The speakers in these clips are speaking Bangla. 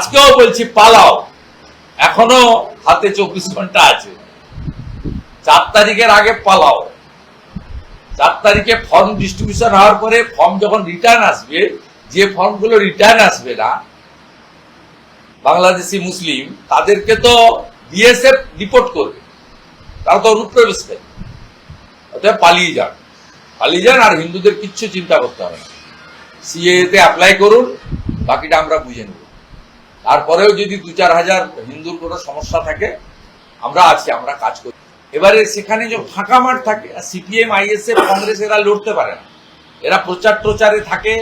আজকেও বলছি পালাও। এখনও হাতে চব্বিশ ঘণ্টা আছে। চার তারিখের আগে পালাও। চার তারিখে ফর্ম ডিস্ট্রিবিউশন হওয়ার পরে ফর্ম যখন রিটার্ন আসবে, যে ফর্মগুলো রিটার্ন আসবে না, বাংলাদেশি মুসলিম, তাদেরকে তো বিএসএফ রিপোর্ট করবে। তারা তো অনুপ্রবেশকারী অতএব পালিয়ে যান। পালিয়ে যান আর হিন্দুদের কিচ্ছু চিন্তা করতে হবে না। সিএতে অ্যাপ্লাই করুন, বাকিটা আমরা বুঝে নেব। তারপরেও যদি দু চার হাজার হিন্দুর কোনো সমস্যা থাকে, আমরা আছি, আমরা কাজ করি। এবারে সেখানে যে ফাঁকা মাঠ থাকে সিপিএম, আইএসএফ, কংগ্রেস এরা লড়তে পারে না। এরা প্রচার প্রচারে থাকে,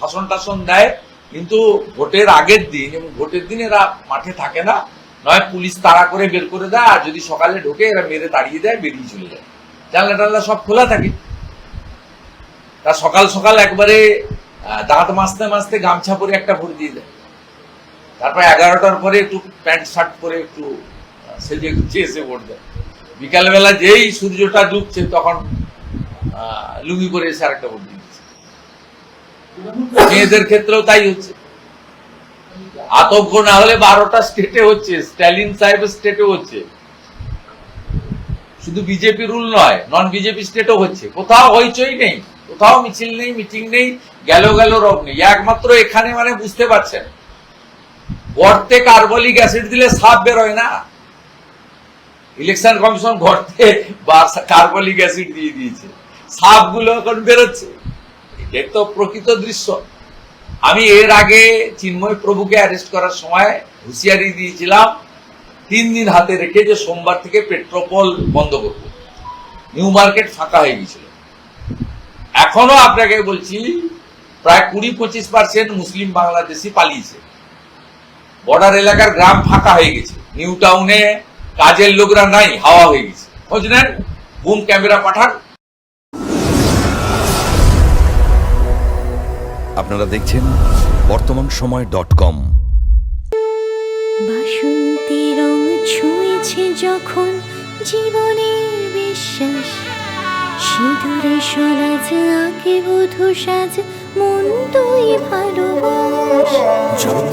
ভাষণ টাষণ দেয়, কিন্তু ভোটের আগের দিন এবং ভোটের দিন এরা মাঠে থাকে না। নয়, পুলিশ তাড়া করে বের করে দেয়, আর যদি সকালে ঢোকে, এরা মেরে তাড়িয়ে দেয়, বেরিয়ে চলে যায়। জানলা টানলা সব খোলা থাকে। তা সকাল সকাল একবারে দাঁত মাজতে মাজতে গামছা পরে একটা ভোট দিয়ে দেয়। তারপর এগারোটার পরে একটু প্যান্ট শার্ট পরে একটু সেজে গুছিয়ে এসে ভোট দেয় বিকালবেলা যেই সূর্যটা ডুবছে তখন লুঙ্গি পরে এসে আরেকটা ভোট দিচ্ছে। মেয়েদের ক্ষেত্রেও তাই হচ্ছে। আতঙ্ক না হলে বারোটা স্টেটে হচ্ছে, স্ট্যালিন সাহেবের স্টেটে হচ্ছে। শুধু বিজেপি রুল নয়, নন বিজেপি স্টেটও হচ্ছে। কোথাও হইচই নেই, কোথাও মিছিল নেই, মিটিং নেই, গেল গেল রব নেই। একমাত্র এখানে মানে বুঝতে পারছেন। গর্তে কার্বলিক অ্যাসিড দিলে সাপ বেরোয় না। ইলেকশন কমিশন গর্তে বা কার্বলিক অ্যাসিড দিয়ে দিয়েছে। সাপগুলো এখন বেরোচ্ছে। এটা তো প্রকৃত দৃশ্য। আমি এর আগে চিন্ময় প্রভুকে অ্যারেস্ট করার সময় হুঁশিয়ারি দিয়েছিলাম, তিন দিন হাতে রেখে যে সোমবার থেকে পেট্রোপল বন্ধ করব। নিউ মার্কেট ফাঁকা হয়ে গেছিল এখনও আপনাকে বলছি, প্রায় কুড়ি পঁচিশ পার্সেন্ট মুসলিম বাংলাদেশি পালিয়েছে। বর্ডার এলাকার গ্রাম ফাঁকা হয়ে গেছে। নিউ টাউনে কাজের লোকরা নাই, হাওয়া হয়ে গেছে। খোঁজ নেন বুম ক্যামেরা পাঠান। আপনারা দেখছেন বর্তমান সময় ডট কম। বাসন্তী রং ছুঁয়েছে যখন জীবনের বিশ্বাস। সিঁদুরে সরাজ বধু সাজ, মন তুই ভালোবাস। যত